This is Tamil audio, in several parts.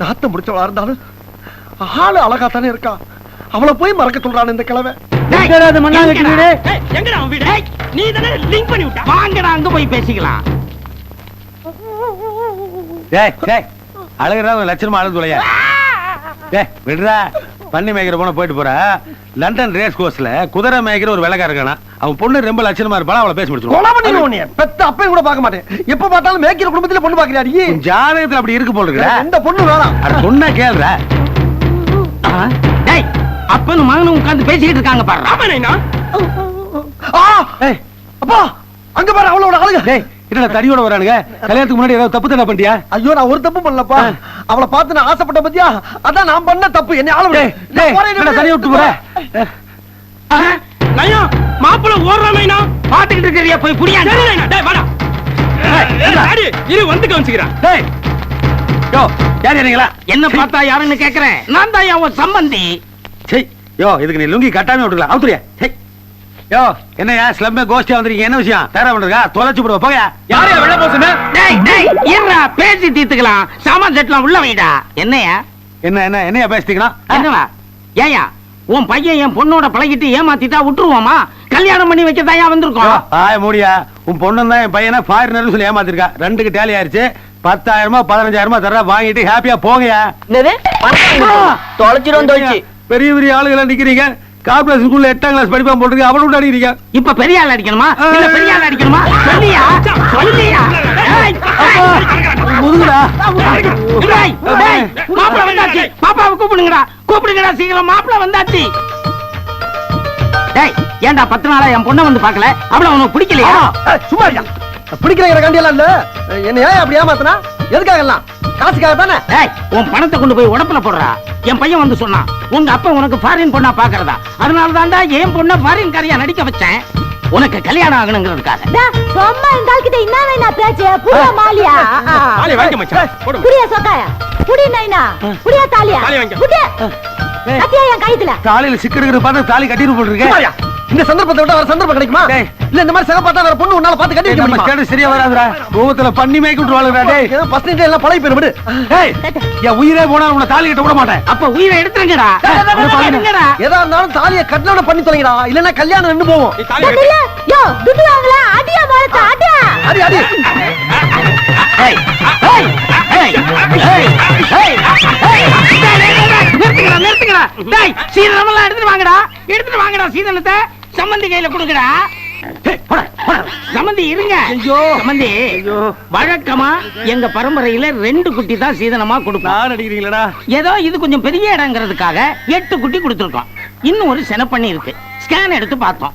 நாத்தம் முடிச்சவளா இருந்தாலும் ஆளு அழகா தானே இருக்கா? அவளை போய் மறக்க சொல்றான் இந்த கிழமை எங்கடா மண்ணாங்கட்டி வீடு? நீ தானே லிங்க் பண்ணி விட்ட. வாங்கடா அங்க போய் பேசிக்கலாம். டேய் டேய் அழகுறா ஒரு லட்சணமா அழுது தொலையா டேய் விடுறா. பண்ணி மேய்க்கிற போன போயிட்டு போற. லண்டன் ரேஸ் கோர்ஸ்ல குதிரை மேய்க்கிற ஒரு விலகா இருக்கானா? அவன் பொண்ணு ரொம்ப லட்சணமா இருப்பாளா அவளை பேசி முடிச்சிருவோம். கொலை பண்ணிடுவோம் நீ. பெத்த அப்பையும் கூட பார்க்க மாட்டேன். எப்ப பார்த்தாலும் மேய்க்கிற குடும்பத்துல பொண்ணு பாக்குறியாடி உன் ஜாதகத்துல அப்படி இருக்கு போல இருக்குடா. எந்த பொண்ணு வேணாம். அட சொன்னா கேளுடா. டேய் அப்பனும் மகனும் உட்கார்ந்து பேசிக்கிட்டு இருக்காங்க பாரு ராமனைனா ஆ ஏய் அப்பா அங்க பாரு அவளோட ஆளுங்க டேய் என்னடா தடியோட வரானுங்க? கல்யாணத்துக்கு முன்னாடி ஏதாவது தப்பு தானே பண்ணிட்டியா? ஐயோ நான் ஒரு தப்பு பண்ணலப்பா. அவளை பார்த்து நான் ஆசைப்பட்ட பத்தியா? அதான் நான் பண்ண தப்பு. என்ன ஆளு தனியா விட்டு போற? நயா மாப்பிள ஓடுறாமைனா பாத்துக்கிட்டு இருக்கறியா? போய் புடியா? டேய் வாடா. அடி இரு வந்து கவனிச்சுக்கிறேன் டேய். யோ யார் யாரீங்களா என்ன பார்த்தா யாருன்னு கேக்குறேன். நான் தான் அவன் சம்பந்தி. சரி. யோ இதுக்கு நீ லுங்கி கட்டாம விட்டுக்கலாம் அவுத்துறியா சரி. யோ என்னையா ஸ்லம்மே கோஷ்டியா வந்திருக்கீங்க. என்ன விஷயம்? தர பண்றதா தொலைச்சு போடுவா போயா. யாரையா வெள்ள போசுன டேய் டேய் இருடா பேசி தீர்த்துக்கலாம். சாமான் செட்டலாம் உள்ள வைடா. என்னையா என்ன என்ன என்னையா பேசிட்டீங்களா? என்னவா? ஏயா உன் பையன் என் பொண்ணோட பழகிட்டு ஏமாத்திட்டா விட்டுருவோமா? கல்யாணம் பண்ணி வைக்கதாயா வந்திருக்கோம்? ஆய மூடியா உன் பொண்ணு தான் என் பையனை ஃபாரினர் சொல்லி ஏமாத்திருக்கா. ரெண்டுக்கு டேலி ஆயிருச்சு. பத்தாயிரமா பதினஞ்சாயிரமா தர வாங்கிட்டு ஹாப்பியா போங்கயா என்னது? தொலைச்சிரும் தொலைச்சு பெரிய பெரிய ஆளுகளா நிக்கிறீங்க. கார்பரேஷன் ஸ்கூல்ல எட்டாம் கிளாஸ் படிப்பான் போட்டுருக்கு அவனு விட்டு அடிக்கிறீங்க. இப்ப பெரிய ஆள் அடிக்கணுமா? இல்ல பெரிய ஆள் அடிக்கணுமா? சொல்லியா? சொல்லியா. முதுகுடா. மாப்பிளை வந்தாச்சு. பாப்பாவை கூப்பிடுங்கடா. கூப்பிடுங்கடா சீக்கிரம். மாப்பிளை வந்தாச்சு. டேய் ஏன்டா பத்து நாளா என் பொண்ணை வந்து பார்க்கல? அவள உனக்கு பிடிக்கலையா? சும்மா இருக்கியா பிடிக்கிற கண்டி எல்லாம் இல்ல. என்ன ஏன் அப்படி ஏமாத்தினா? எதுக்காக எல்லாம்? காசுக்காக தானே? டேய் உன் பணத்தை கொண்டு போய் உடப்புல போடுறா. என் பையன் வந்து சொன்னான் உங்க அப்பா உனக்கு ஃபாரின் பொண்ணா பாக்குறதா அதனால தான்டா என் பொண்ணை ஃபாரின் காரியா நடிக்க வச்சேன். உனக்கு கல்யாணம் ஆகணுங்கிறதுக்காக. சும்மா இந்த ஆள்கிட்ட என்ன வேணா பேச்சு? புரிய மாலியா? வாங்கி மச்சான். புரிய சொக்காயா? நைனா புடியா தாலியா? தாலி என் தாலியில பார்த்து கட்டிட்டு போட்டுருக்கேன்? இந்த சந்தர்ப்பத்தை விட வேற சந்தர்ப்பம் கிடைக்குமா. இல்ல இந்த மாதிரி பார்த்தா வேற பொண்ணு உன்னால பார்த்து கட்டி வைக்க முடியுமா? சரியா வராதுடா. கோவத்துல பண்ணி மேய்க்கு விட்டுருவாளுடா டேய். நைட் எல்லாம் பழகி போயிரு விடு. டேய் என் உயிரே போனா உன்னை தாலி கட்ட விட மாட்டேன். அப்ப உயிரை எடுத்துருங்கடா. எடுங்கடா. எதா இருந்தாலும் தாலியை கட்டணம் பண்ணி தொலைங்கடா. இல்லன்னா கல்யாணம் நின்னு போவோம் துட்டு இல்ல? யோ துட்டு வாங்கல. அடியா மரத்த அடியா. அடி அடி. ஏய், ஏய், டேய், எடுத்துட்டு வாங்கடா. எடுத்துட்டு வாங்கடா கையில இருங்க. வழக்கமா எங்க பரம்பரையில ரெண்டு குட்டி தான் சீதனமா கொடுப்போம். நான் அடிக்கிறீங்களடா ஏதோ இது கொஞ்சம் பெரிய இடங்கிறதுக்காக எட்டு குட்டி கொடுத்துருக்கோம். இன்னும் ஒரு செனப்பண்ணி இருக்கு. ஸ்கேன் எடுத்து பார்த்தோம்.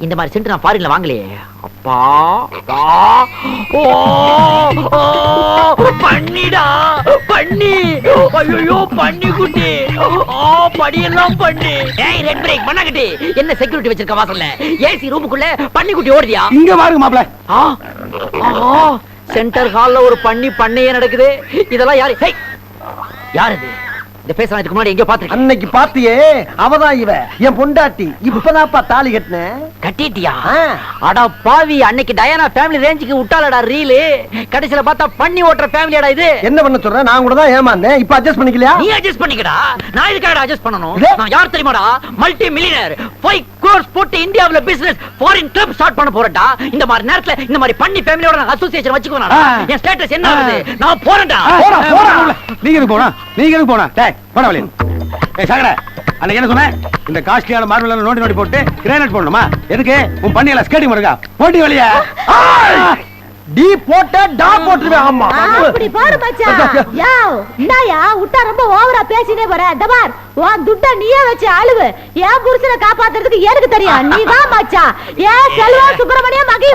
இந்த மாதிரி சென்ட் நான் ஃபாரின்ல வாங்கலையே அப்பா ஓ, பண்ணிடா பண்ணி. ஐயோ பண்ணி குட்டி. ஆ படியெல்லாம் பண்ணி. ஏய் ரெட் பிரேக் பண்ணாகட்டி என்ன செக்யூரிட்டி வச்சிருக்க வாசல்ல? ஏசி ரூமுக்குள்ள பண்ணி குட்டி ஓடுதியா? இங்க பாருங்க மாப்ள ஆ சென்டர் ஹால்ல ஒரு பண்ணி பண்ணையே நடக்குது. இதெல்லாம் யாரு? யார் இது இந்த பேசுறேன் இதுக்கு முன்னாடி எங்கேயோ பாத்துருக்கேன் அன்னைக்கு பாத்தியே அவதான் இவ. என் பொண்டாட்டி. இப்பதான்ப்பா தாலி கட்டினேன் கட்டிட்டியா. அடா பாவி அன்னைக்கு டயானா ஃபேமிலி ரேஞ்சுக்கு விட்டாலடா ரீலு கடைசில பார்த்தா பண்ணி ஓட்டுற ஃபேமிலியாடா இது. என்ன பண்ண சொல்ற? நான் கூட தான் ஏமாந்தேன். இப்ப அட்ஜஸ்ட் பண்ணிக்கலையா? நீ அட்ஜஸ்ட் பண்ணிக்கடா. நான் இதுக்காக அட்ஜஸ்ட் பண்ணணும்? இது? நான் யார் தெரியுமாடா? மல்டி மில்லியனர் ஃபைவ் கோர்ஸ் போட்டு இந்தியாவுல பிசினஸ் ஃபாரின் கிளப் ஸ்டார்ட் பண்ண போறேன்டா. இந்த மாதிரி நேரத்துல இந்த மாதிரி பண்ணி ஃபேமிலியோட நான் அசோசியேஷன் வச்சுக்குவேன் ஆ. என் ஸ்டேட்டஸ் என்ன ஆகுது? நான் போறேன்டா. போடா, போடா. நீங்க போனா? நீங்க போனா? டேய் போடா வெளிய ஏய் சாகர அன்னைக்கு என்ன சொன்னேன்? இந்த காஸ்ட்லியான மார்பிள் நோண்டி நோண்டி போட்டு கிரானைட் போடணுமா? எதுக்கு? உன் பண்ணியல ஸ்கேட்டிங் இருக்கா? போட்டி வெளிய டி போட்ட டா போட்டுருவேன். ஆமா. அப்படி பாரு மச்சான். யோ இந்தாயா விட்டா ரொம்ப ஓவரா பேசினே போற. இந்த பார் உன் துட்ட நீயே வச்சு அழுவு. என் புருஷனை காப்பாத்துறதுக்கு எனக்கு தெரியும்? நீ வா மச்சான். ஏன் செல்வா சுப்பிரமணியம் மகி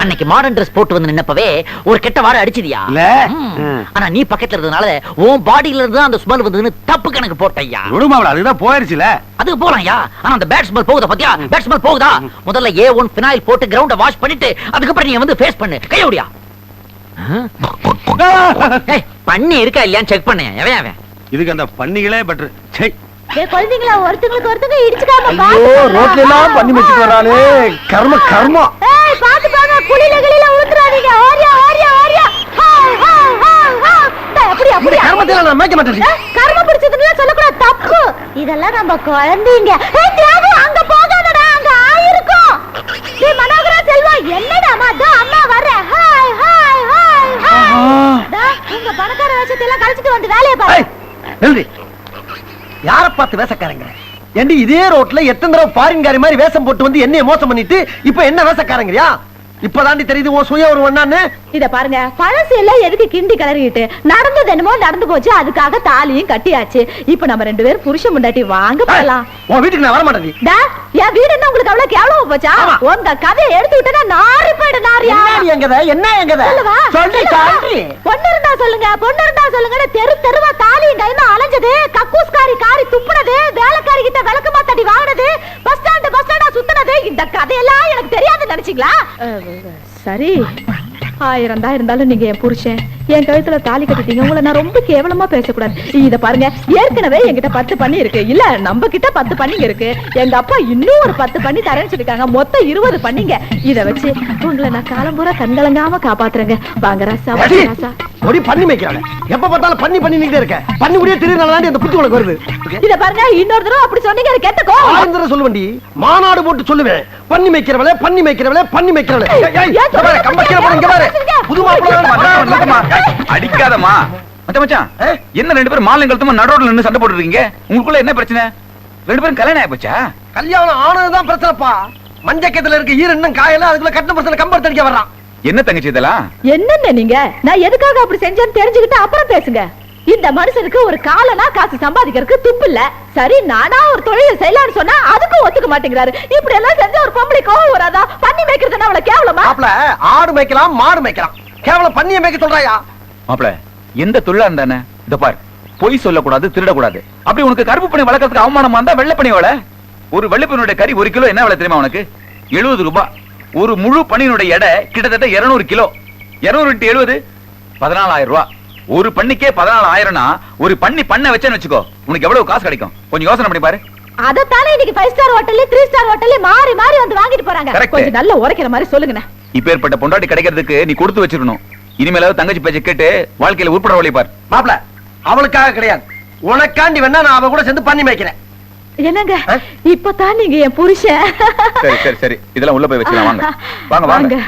அன்னைக்கு மாடர்ன் ட்ரெஸ் போட்டு வந்து நின்னப்பவே ஒரு கெட்ட வாரம் அடிச்சிதியா. ஆனா நீ பக்கத்துல இருந்ததுனால உன் பாடியில இருந்து அந்த ஸ்மெல் வந்ததுன்னு தப்பு கணக்கு போட்டையா விடுமாவள அதுதான் போயிருச்சுல. அதுக்கு போலாம்யா ஆனா அந்த பேட் ஸ்மெல் போகுதா பாத்தியா? பேட் ஸ்மெல் போகுதா? முதல்ல ஏ ஒன் பினாயில் போட்டு கிரவுண்ட வாஷ் பண்ணிட்டு அதுக்கப்புறம் நீ வந்து ஃபேஸ் பண்ணு. கையோடியா பண்ணி இருக்கா இல்லையான்னு செக் பண்ணேன் எவன் அவன்? இதுக்கு அந்த பன்னிகளே பெட்டர் சே டேய் குழந்தைங்களா ஒருத்தங்களுக்கு ஒருத்தங்க இடிச்சுக்காம ஐயோ பாத்து ரோட்ல எல்லாம் பண்ணி வச்சுட்டு வரானே கர்ம கர்மம் ஏய் பாத்து பாங்க குளில கிளில ஊத்துறாதீங்க ஓரியா ஓரியா ஓரியா ஹாய் ஹாய் ஹாய் ஹாய். டேய், அப்படி இந்த அப்படி கர்மத்தில நான் மேய்க்க மாட்டேன். கர்ம பிடிச்சதுன்னு சொல்லக்கூடாது. தப்பு. இதெல்லாம் நம்ம குழந்தைங்க. ஏய் தியாகு அங்க போகாதடா. அங்க ஆயிருக்கும். டேய் மனோகரா செல்வா என்னடா அம்மா அம்மா வரேன் ஹாய் ஹாய் ஹாய் ஹாய். டா உங்க பணக்கார வேஷத்தை எல்லாம் கழிச்சிட்டு வந்து வேலைய பாரு. நில்றி. யார பார்த்து வேஷக்காரங்க? ஏண்டி இதே ரோட்ல எத்தனை தடவை ஃபாரின்காரி மாதிரி வேஷம் போட்டு வந்து என்னைய மோசம் பண்ணிட்டு இப்ப என்ன வேஷக்காரங்கயா இப்பதாண்டி தெரியுது உன் சுய ஒரு ஒண்ணான்னு இத பாருங்க பழசு எல்லாம் எதுக்கு கிண்டி கிளறிட்டு நடந்தது என்னமோ நடந்து போச்சு அதுக்காக தாலியும் கட்டியாச்சு. இப்ப நம்ம ரெண்டு பேரும் புருஷன் முண்டாட்டி வாங்க போலாம். உன் வீட்டுக்கு நான் வர மாட்டேன் என் வீடு என்ன உங்களுக்கு அவ்வளவு கேவலமா போச்சா. உங்க கதையை எடுத்து விட்டா நாரி போயிடு நாரியா. என்ன எங்கத என்ன எங்கத சொல்லவா? சொல்லி பொண்ணு இருந்தா சொல்லுங்க பொண்ணு இருந்தா சொல்லுங்க தெரு தெருவா தாலி கைமா அலைஞ்சது கக்கூஸ்காரி காரி துப்புனது வேலைக்காரி கிட்ட விளக்கு மாத்தாடி வாங்கினது சுத்துனது இந்த கதையெல்லாம் எனக்கு தெரியாது நினைச்சீங்களா? சரி. ஆயிரம் தான் இருந்தாலும் நீங்க என் புருஷன். என் கழுத்துல தாலி கட்டிட்டீங்க. உங்களை நான் ரொம்ப கேவலமா பேசக்கூடாது. இத பாருங்க ஏற்கனவே என்கிட்ட பத்து பண்ணி இருக்கு. இல்ல நம்ம கிட்ட பத்து பண்ணிங்க இருக்கு. எங்க அப்பா இன்னும் ஒரு பத்து பண்ணி தரேன்னு சொல்லிருக்காங்க மொத்தம் இருபது பண்ணிங்க. இத வச்சு உங்களை நான் காலம்பூரா கண்கலங்காம காப்பாத்துறேங்க. வாங்க ராசா ராசா. ஒடி பண்ணி மேய்க்கிறாங்க எப்ப பார்த்தாலும் பண்ணி பண்ணி நிக்கிட்டே இருக்க. பண்ணி முடிய திருநாள் அந்த புத்தி உனக்கு வருது. இத பாருங்க இன்னொரு தடவை அப்படி சொன்னீங்க எனக்கு கெட்ட கோவம். ஆயிரம் தடவை சொல்லுவேன்டி மாநாடு போட்டு சொல்லுவேன். பண்ணி மேய்க்கிறவளே பண்ணி மேய்க்கிறவளே பண்ணி மேய்க்கிறவளே ஏய், ஏய், ஏன் இங்க பாரு, கம்ப கீழே போடு, இங்க பாரு. புது மாப்பிள்ளை அடிக்காதமா மச்சான் மச்சான்? என்ன ரெண்டு பேரும் மாலை கழுத்தமா நடுரோட்ல நின்னு சண்டை போட்டுட்டு இருக்கீங்க உங்களுக்குள்ள என்ன பிரச்சனை? ரெண்டு பேரும் கல்யாணம் ஆயிப்போச்சா? கல்யாணம் ஆனதுதான் பிரச்சனைப்பா. மஞ்சக்கத்துல இருக்க ஈர இன்னும் காயல அதுக்குள்ள கட்டின பிரச்சனை கம்பர் தடிக்க வர்றான். என்ன தங்கச்சி இதெல்லாம்? என்னென்ன நீங்க? நான் எதுக்காக அப்படி செஞ்சேன்னு தெரிஞ்சுக்கிட்டு அப்புறம் பேசுங்க. இந்த மனுஷனுக்கு ஒரு காலனா காசு சம்பாதிக்கிறதுக்கு துப்பு இல்ல. சரி நானா ஒரு தொழில் செய்யலாம்னு சொன்னா அதுக்கும் ஒத்துக்க மாட்டேங்கிறாரு. இப்படி எல்லாம் செஞ்ச ஒரு பொம்பளை கோவம் வராதா? பண்ணி மேய்க்கிறதுனா அவளை கேவலமா? மாப்பிள ஆடு மேய்க்கலாம் மாடு மேய்க்கலாம். கேவலம் பண்ணிய மேய்க்க சொல்றாயா? மாப்பிள எந்த தொழிலா இருந்தானே? இத பார் பொய் சொல்லக்கூடாது திருடக்கூடாது. அப்படி உனக்கு கருப்பு பண்ணி வளர்க்கறதுக்கு அவமானமா இருந்தா வெள்ளை பண்ணி வள. ஒரு வெள்ளைப்பனுடைய கறி ஒரு கிலோ என்ன விலை தெரியுமா உனக்கு? எழுபது ரூபாய் ஒரு முழு பணியினுடைய எடை கிட்டத்தட்ட 200 கிலோ. 200 இன்ட்டு எழுபது பதினாலாயிரம் ரூபாய் ஒரு பண்ணிக்கே பதினாலாயிரம்னா ஒரு பண்ணி பண்ண வச்சேன்னு வச்சுக்கோ உனக்கு எவ்வளவு காசு கிடைக்கும்? கொஞ்சம் யோசனை பண்ணி பாரு. அதத்தானே இன்னைக்கு ஃபைவ் ஸ்டார் ஹோட்டல்ல த்ரீ ஸ்டார் ஹோட்டல்ல மாறி மாறி வந்து வாங்கிட்டு போறாங்க. கொஞ்சம் நல்ல உரைக்கிற மாதிரி சொல்லுங்கண்ணே. இப்பேற்பட்ட பொண்டாட்டி கிடைக்கிறதுக்கு நீ கொடுத்து வச்சிருக்கணும். இனிமேலாவது தங்கச்சி பேச்சை கேட்டு வாழ்க்கையில உட்பட வழி பார். மாப்பிள அவளுக்காக கிடையாது. உனக்காண்டி வேணா நான் அவ கூட சேர்ந்து பண்ணி மேய்க்கிறேன். என்னங்க? இப்பதான் நீங்க என் புருஷன். சரி சரி சரி. இதெல்லாம் உள்ள போய் வச்சுக்கலாம். வாங்க வாங்க. வாங்க.